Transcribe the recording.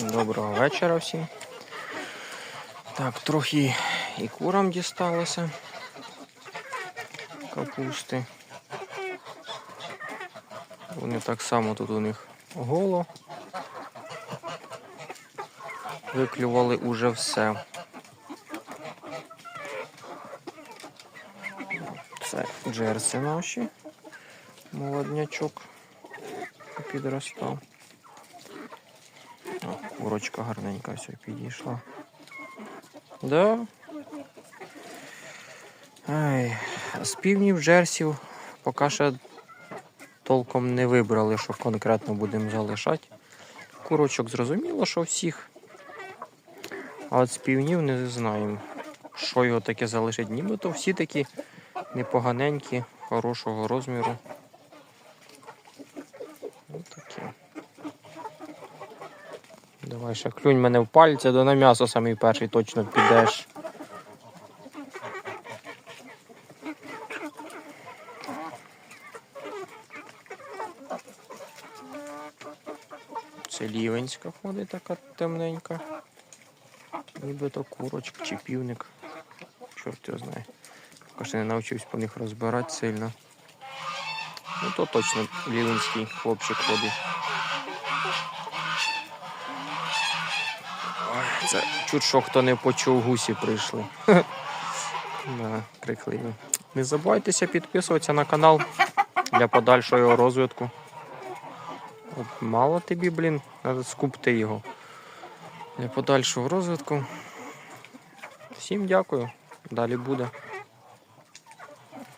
Доброго вечора всім. Так, трохи і курам дісталося. Капусти. Вони так само тут у них голо. Виклювали уже все. Це джерси наші. Молоднячок підростав. Курочка гарненька все підійшла. Да. Ай, з півнів джерсів поки ще толком не вибрали, що конкретно будемо залишати. Курочок зрозуміло, що всіх. А от з півнів не знаємо, що його таке залишить. Нібито всі такі непоганенькі, хорошого розміру. Ось такі. Давай ще клюнь мене в пальця, то на м'ясо самий перший точно підеш. Це лівенська ходить така темненька. Нібито курочка чи півник. Чорт його знає. Поки що не навчився по них розбирати сильно. Ну то точно лівенський хлопчик ходить. Це чуть що хто не почув, гусі прийшли. да, крикливі. Не забувайтеся підписуватися на канал для подальшого розвитку. От мало тобі, блін, треба скупти його. Для подальшого розвитку. Всім дякую. Далі буде.